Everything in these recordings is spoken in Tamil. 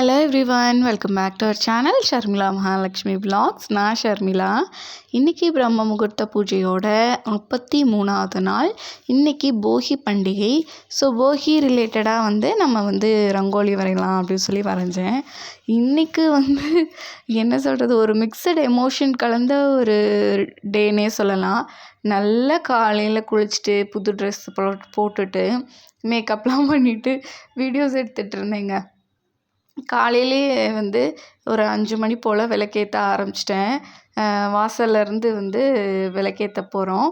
Everyone welcome back to our channel Sharmila Mahalakshmi blogs நான் ஷர்மிளா இன்றைக்கி பிரம்ம முகூர்த்த பூஜையோட முப்பத்தி மூணாவது நாள். இன்றைக்கி போகி பண்டிகை. ஸோ போகி ரிலேட்டடாக வந்து நம்ம வந்து ரங்கோலி வரையலாம் அப்படின்னு சொல்லி வரைஞ்சேன். இன்றைக்கு வந்து என்ன சொல்கிறது ஒரு மிக்சடு எமோஷன் கலந்த ஒரு டேனே சொல்லலாம். நல்ல காலையில் குளிச்சுட்டு புது ட்ரெஸ் போட்டுட்டு மேக்கப்லாம் பண்ணிவிட்டு வீடியோஸ் எடுத்துகிட்டு இருந்தேங்க. காலையிலேயே வந்து ஒரு அஞ்சு மணி போல் விளக்கேற்ற ஆரம்பிச்சிட்டேன். வாசல்லேருந்து வந்து விளக்கேற்ற போகிறோம்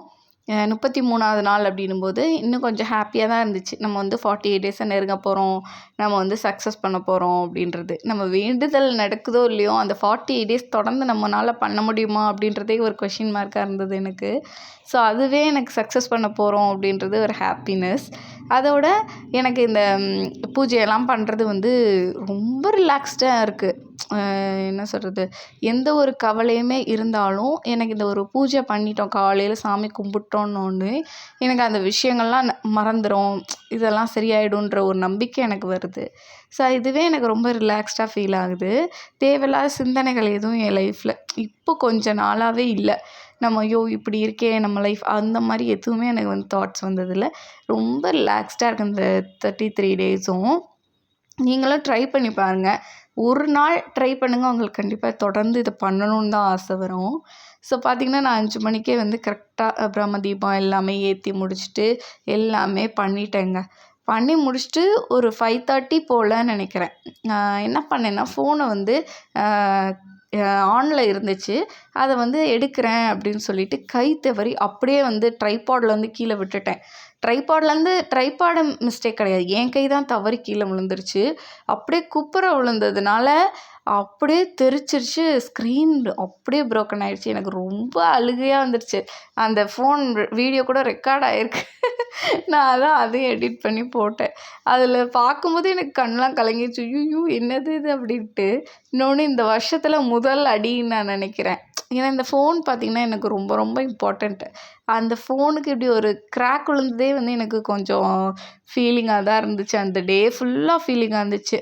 முப்பத்தி மூணாவது நாள் அப்படின்னும்போது இன்னும் கொஞ்சம் ஹாப்பியாக தான் இருந்துச்சு. நம்ம வந்து ஃபார்ட்டி எயிட் டேஸை நெருங்க போகிறோம் நம்ம வந்து சக்ஸஸ் பண்ண போகிறோம் அப்படின்றது. நம்ம வேண்டுதல் நடக்குதோ இல்லையோ அந்த ஃபார்ட்டி எயிட் டேஸ் தொடர்ந்து நம்மளால் பண்ண முடியுமா அப்படின்றதே ஒரு கொஷின் மார்க்காக இருந்தது எனக்கு. ஸோ அதுவே எனக்கு சக்ஸஸ் பண்ண போகிறோம் அப்படின்றது ஒரு ஹாப்பினஸ் அதோட எனக்கு இந்த பூஜையெல்லாம் பண்ணுறது வந்து ரொம்ப ரிலாக்ஸ்டாக இருக்குது என்ன சொல்கிறது எந்த ஒரு கவலையுமே இருந்தாலும் எனக்கு இந்த ஒரு பூஜை பண்ணிட்டோம். காலையில் சாமி கும்பிட்டோம். கும்பிட்டோன்னொன்னே எனக்கு அந்த விஷயங்கள்லாம் மறந்துடும் இதெல்லாம் சரியாயிடுன்ற ஒரு நம்பிக்கை எனக்கு வருது. ஸோ இதுவே எனக்கு ரொம்ப ரிலாக்ஸ்டாக ஃபீல் ஆகுது. தேவையில்லாத சிந்தனைகள் எதுவும் என் லைஃப்பில் இப்போ கொஞ்ச நாளாகவே இல்லை. நம்ம ஐயோ இப்படி இருக்கே நம்ம லைஃப் அந்த மாதிரி எதுவுமே எனக்கு வந்து தாட்ஸ் வந்ததில்லை. ரொம்ப ரிலாக்ஸ்டாக இருக்குது இந்த தேர்ட்டி த்ரீ டேஸும் நீங்களும் ட்ரை பண்ணி பாருங்கள் ஒரு நாள் ட்ரை பண்ணுங்கள் உங்களுக்கு கண்டிப்பாக தொடர்ந்து இதை பண்ணணுன்னு தான் ஆசை வரும். ஸோ பார்த்திங்கன்னா நான் அஞ்சு மணிக்கே வந்து கரெக்டாக பிரம்ம தீபம் எல்லாமே ஏற்றி முடிச்சுட்டு எல்லாமே பண்ணிட்டேங்க. பண்ணி முடிச்சுட்டு ஒரு ஃபைவ் தேர்ட்டி போலன்னு நினைக்கிறேன். என்ன பண்ணேன்னா ஃபோனை வந்து ஆனில் இருந்துச்சு. அதை வந்து எடுக்கிறேன் அப்படின்னு சொல்லிட்டு கை தவறி அப்படியே வந்து ட்ரைபாட்லேருந்து கீழே விட்டுட்டேன். ட்ரைபாட்லேருந்து ட்ரைபாடு மிஸ்டேக் கிடையாது. என் கை தான் தவறி கீழே விழுந்துருச்சு. அப்படியே குப்புற விழுந்ததுனால அப்படியே தெரிச்சிருச்சு. ஸ்க்ரீன் அப்படியே ப்ரோக்கன் ஆகிடுச்சி எனக்கு ரொம்ப அழுகையாக வந்துடுச்சு அந்த ஃபோன் வீடியோ கூட ரெக்கார்ட் ஆகிருக்கு நான் அதான் அதையும் எடிட் பண்ணி போட்டேன். அதில் பார்க்கும்போது எனக்கு கண்ணெலாம் கலங்கிடுச்சு ஐயோ என்னது இது அப்படின்ட்டு. இன்னொன்று இந்த வருஷத்தில் முதல் அடின்னு நான் நினைக்கிறேன். ஏன்னா இந்த ஃபோன் பார்த்திங்கன்னா எனக்கு ரொம்ப ரொம்ப இம்பார்ட்டண்ட்டு அந்த ஃபோனுக்கு இப்படி ஒரு க்ராக் விழுந்ததே வந்து எனக்கு கொஞ்சம் ஃபீலிங்காக தான் இருந்துச்சு. அந்த டே ஃபுல்லாக ஃபீலிங்காக இருந்துச்சு.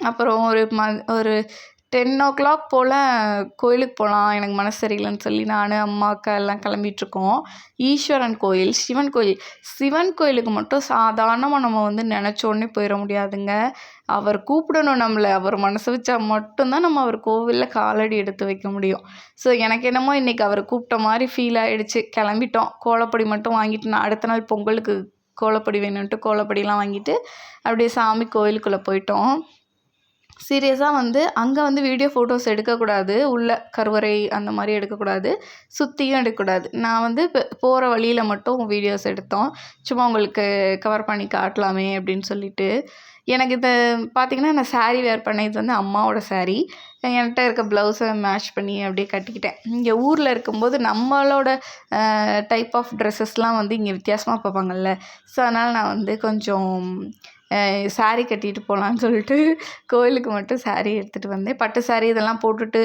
அப்புறம் ஒரு ம ஒரு டென் ஓ கிளாக் போல் கோயிலுக்கு போகலாம் எனக்கு மனசு சரியில்லைன்னு சொல்லி நான் அம்மா அக்கா எல்லாம் கிளம்பிட்ருக்கோம் ஈஸ்வரன் கோயில் சிவன் கோயில். சிவன் கோயிலுக்கு மட்டும் சாதாரணமாக நம்ம வந்து நினச்சோன்னே போயிட முடியாதுங்க. அவர் கூப்பிடணும் நம்மளை அவர் மனசு வச்சா மட்டும்தான் நம்ம அவர் கோவிலில் காலடி எடுத்து வைக்க முடியும். ஸோ எனக்கு என்னமோ இன்றைக்கி அவர் கூப்பிட்ட மாதிரி ஃபீல் ஆகிடுச்சு கிளம்பிட்டோம். கோலப்பொடி மட்டும் வாங்கிட்டு நான் அடுத்த நாள் பொங்கலுக்கு கோலப்பொடி வேணும்ன்ட்டு கோலப்பொடிலாம் வாங்கிட்டு அப்படியே சாமி கோயிலுக்குள்ளே போயிட்டோம். சீரியஸாக வந்து அங்கே வந்து வீடியோ ஃபோட்டோஸ் எடுக்கக்கூடாது. உள்ள கருவறை அந்த மாதிரி எடுக்கக்கூடாது. சுற்றியும் எடுக்கக்கூடாது. நான் வந்து இப்போ போகிற வழியில் மட்டும் வீடியோஸ் எடுத்தோம். சும்மா உங்களுக்கு கவர் பண்ணி காட்டலாமே அப்படின்னு சொல்லிட்டு. எனக்கு இதை பார்த்திங்கன்னா நான் சாரீ வேர் பண்ண இது வந்து அம்மாவோட சாரீ என்கிட்ட இருக்க ப்ளவுஸை மேட்ச் பண்ணி அப்படியே கட்டிக்கிட்டேன். இங்கே ஊரில் இருக்கும்போது நம்மளோட டைப் ஆஃப் ட்ரெஸ்ஸஸ்லாம் வந்து இங்கே வித்தியாசமாக பார்ப்பாங்கல்ல. ஸோ அதனால் நான் வந்து கொஞ்சம் சாரீ கட்டிட்டு போகலான்னு சொல்லிட்டு கோயிலுக்கு மட்டும் சாரீ எடுத்துகிட்டு வந்தேன். பட்டு சாரீ இதெல்லாம் போட்டுட்டு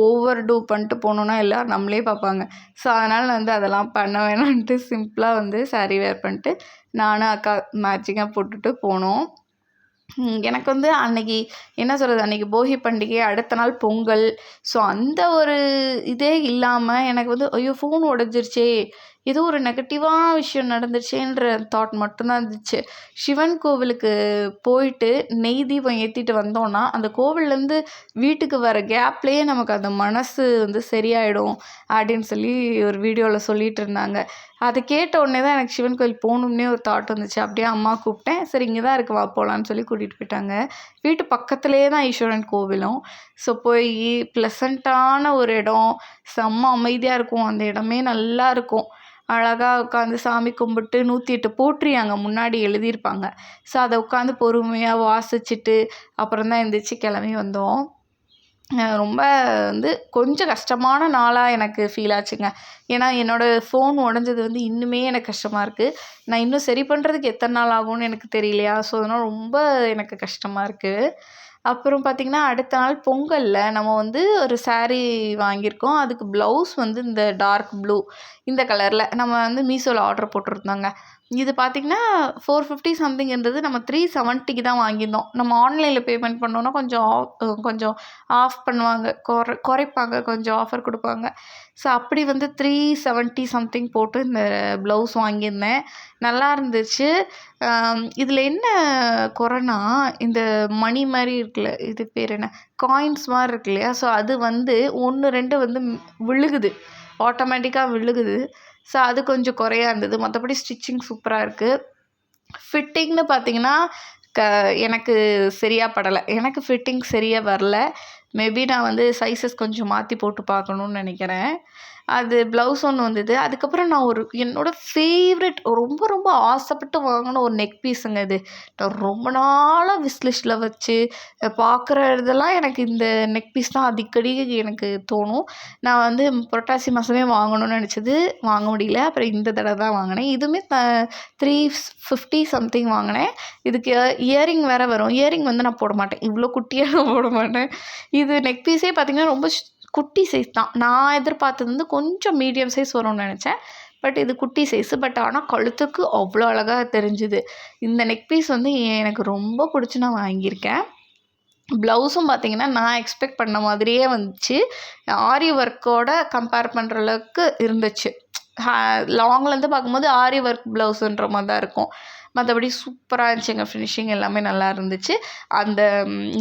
ஓவர் டூ பண்ணிட்டு போனோன்னா எல்லோரும் நம்மளே பார்ப்பாங்க. ஸோ அதனால் வந்து அதெல்லாம் பண்ண வேணான்ட்டு சிம்பிளாக வந்து சாரீ வேர் பண்ணிட்டு நானும் அக்கா மேட்சிங்காக போட்டுட்டு போனோம். எனக்கு வந்து அன்னைக்கு என்ன சொல்கிறது அன்றைக்கி போகி பண்டிகை அடுத்த நாள் பொங்கல். ஸோ அந்த ஒரு இதே இல்லாமல் எனக்கு வந்து ஐயோ ஃபோன் உடஞ்சிருச்சே. ஏதோ ஒரு நெகட்டிவான விஷயம் நடந்துச்சேன்ற தாட் மட்டும்தான் இருந்துச்சு. சிவன் கோவிலுக்கு போயிட்டு நெய் தீபம் ஏற்றிட்டு வந்தோன்னா அந்த கோவில்லேருந்து வீட்டுக்கு வர கேப்லேயே நமக்கு அந்த மனசு வந்து சரியாயிடும் அப்படின்னு சொல்லி ஒரு வீடியோவில் சொல்லிகிட்டு இருந்தாங்க. அதை கேட்ட உடனே தான் எனக்கு சிவன் கோயில் போகணும்னே ஒரு தாட் வந்துச்சு. அப்படியே அம்மா கூப்பிட்டேன் சரி இங்கே தான் இருக்கு வா போகலான்னு சொல்லி கூட்டிகிட்டு போயிட்டாங்க. வீட்டு பக்கத்துலேயே தான் ஈஸ்வரன் கோவிலும். ஸோ போய் ப்ளசண்ட்டான ஒரு இடம் செம்ம அமைதியாக இருக்கும். அந்த இடமே நல்லா இருக்கும். அழகாக உட்காந்து சாமி கும்பிட்டு நூற்றி எட்டு போற்றி அங்கே முன்னாடி எழுதியிருப்பாங்க. ஸோ அதை உட்காந்து பொறுமையாக வாசிச்சுட்டு அப்புறம் தான் எழுந்திரிச்சி கிளம்பி வந்தோம். ரொம்ப வந்து கொஞ்சம் கஷ்டமான நாளாக எனக்கு ஃபீல் ஆச்சுங்க. ஏன்னா என்னோடய ஃபோன் உடஞ்சது வந்து இன்னுமே எனக்கு கஷ்டமாக இருக்குது நான் இன்னும் சரி பண்ணுறதுக்கு எத்தனை நாள் ஆகும்னு எனக்கு தெரியலையா? ஸோ அதனால் ரொம்ப எனக்கு கஷ்டமாக இருக்குது அப்புறம் பார்த்திங்கன்னா அடுத்த நாள் பொங்கலில் நம்ம வந்து ஒரு சாரீ வாங்கியிருக்கோம். அதுக்கு ப்ளவுஸ் வந்து இந்த டார்க் ப்ளூ இந்த கலரில் நம்ம வந்து மீஷோவில் ஆர்ட்ரு போட்டிருந்தோங்க. இது பார்த்திங்கன்னா ஃபோர் ஃபிஃப்டி சம்திங் இருந்தது நம்ம த்ரீ செவன்ட்டிக்கு தான் வாங்கியிருந்தோம். நம்ம ஆன்லைனில் பேமெண்ட் பண்ணோன்னா கொஞ்சம் கொஞ்சம் ஆஃப் பண்ணுவாங்க. குறை குறைப்பாங்க. கொஞ்சம் ஆஃபர் கொடுப்பாங்க. ஸோ அப்படி வந்து த்ரீ செவன்ட்டி சம்திங் போட்டு இந்த ப்ளவுஸ் வாங்கியிருந்தேன். நல்லா இருந்துச்சு. இதில் என்ன குறைனா இந்த மணி மாதிரி இருக்குல்ல இது பேர் என்ன? காயின்ஸ் மாதிரி இருக்கு இல்லையா ஸோ அது வந்து ஒன்று ரெண்டு வந்து விழுகுது. ஆட்டோமேட்டிக்காக விழுகுது. ஸோ அது கொஞ்சம் குறையா இருந்தது. மற்றபடி ஸ்டிச்சிங் சூப்பராக இருக்குது ஃபிட்டிங்னு பார்த்தீங்கன்னா க எனக்கு சரியாக படலை. எனக்கு ஃபிட்டிங் சரியாக வரல. மேபி நான் வந்து சைஸஸ் கொஞ்சம் மாற்றி போட்டு பார்க்கணுன்னு நினைக்கிறேன். அது ப்ளவுஸ் ஒன்று வந்தது. அதுக்கப்புறம் நான் ஒரு என்னோடய ஃபேவரெட் ரொம்ப ரொம்ப ஆசைப்பட்டு வாங்கின ஒரு நெக் பீஸுங்க இது. நான் ரொம்ப நாளாக விஸ்லிஸ்ட்டில் வச்சு பார்க்குற இதெல்லாம் எனக்கு இந்த நெக் பீஸ் தான் அடிக்கடி எனக்கு தோணும். நான் வந்து புரட்டாசி மாதமே வாங்கணும்னு நினச்சது வாங்க முடியல. அப்புறம் இந்த தடவை தான் வாங்கினேன். இதுவுமே த த்ரீ ஃபிஃப்டி சம்திங் வாங்கினேன். இதுக்கு இயரிங் வேறு வரும். இயரிங் வந்து நான் போட மாட்டேன். இவ்வளோ குட்டியாக நான் போட மாட்டேன். இது நெக் பீஸே பார்த்திங்கன்னா ரொம்ப குட்டி சைஸ் தான். நான் எதிர்பார்த்தது வந்து கொஞ்சம் மீடியம் சைஸ் வரும்னு நினச்சேன். பட் இது குட்டி சைஸு பட் ஆனால் கழுத்துக்கு அவ்வளோ அழகாக தெரிஞ்சுது. இந்த நெக் பீஸ் வந்து எனக்கு ரொம்ப பிடிச்சி நான் வாங்கியிருக்கேன். ப்ளவுஸும் பார்த்திங்கன்னா நான் எக்ஸ்பெக்ட் பண்ண மாதிரியே வந்துச்சு. ஆரி ஒர்க்கோட கம்பேர் பண்ணுற அளவுக்கு இருந்துச்சு. லாங்லேருந்து பார்க்கும்போது ஆரி ஒர்க் ப்ளவுஸுன்ற மாதிரி தான் இருக்கும். மற்றபடி சூப்பராக இருந்துச்சுங்க. ஃபினிஷிங் எல்லாமே நல்லா இருந்துச்சு. அந்த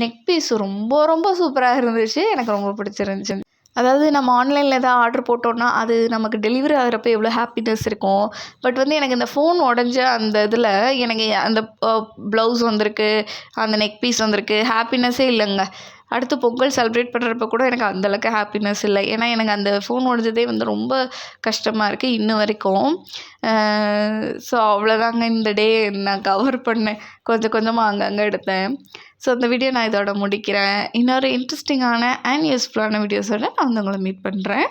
நெக் பீஸ் ரொம்ப ரொம்ப சூப்பராக இருந்துச்சு. எனக்கு ரொம்ப பிடிச்சிருந்துச்சி. அதாவது நம்ம ஆன்லைனில் எதாவது ஆர்டர் போட்டோன்னா அது நமக்கு டெலிவரி ஆகிறப்ப எவ்வளோ ஹாப்பினஸ் இருக்கும். பட் வந்து எனக்கு இந்த ஃபோன் உடஞ்ச அந்த இதில் எனக்கு அந்த ப்ளவுஸ் வந்திருக்கு அந்த நெக் பீஸ் வந்திருக்கு ஹாப்பினஸ்ஸே இல்லைங்க. அடுத்து பொங்கல் செலிப்ரேட் பண்ணுறப்ப கூட எனக்கு அந்தளவுக்கு ஹாப்பினஸ் இல்லை. ஏன்னா எனக்கு அந்த ஃபோன் உடஞ்சதே வந்து ரொம்ப கஷ்டமாக இருக்குது இன்ன வரைக்கும். ஸோ அவ்வளோதாங்க இந்த டே நான் கவர் பண்ணேன். கொஞ்சம் கொஞ்சமாக அங்கங்கே எடுத்தேன். ஸோ அந்த வீடியோ நான் இதோட முடிக்கிறேன். இன்னொரு இன்ட்ரெஸ்டிங்கான அண்ட் யூஸ்ஃபுல்லான வீடியோஸோட நான் வந்து உங்களை மீட் பண்ணுறேன்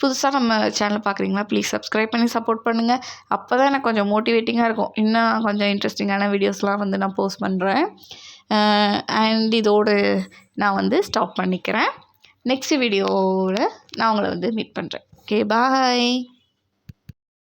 புதுசாக நம்ம சேனல் பார்க்குறீங்களா ப்ளீஸ் சப்ஸ்கிரைப் பண்ணி சப்போர்ட் பண்ணுங்கள் அப்போ தான் எனக்கு கொஞ்சம் மோட்டிவேட்டிங்காக இருக்கும். இன்னும் கொஞ்சம் இன்ட்ரெஸ்டிங்கான வீடியோஸ்லாம் வந்து நான் போஸ்ட் பண்ணுறேன் Uh, அண்ட் இதோடு நான் வந்து ஸ்டாப் பண்ணிக்கிறேன். நெக்ஸ்ட் வீடியோவில் நான் உங்களை வந்து மீட் பண்ணுறேன் ஓகே பாய்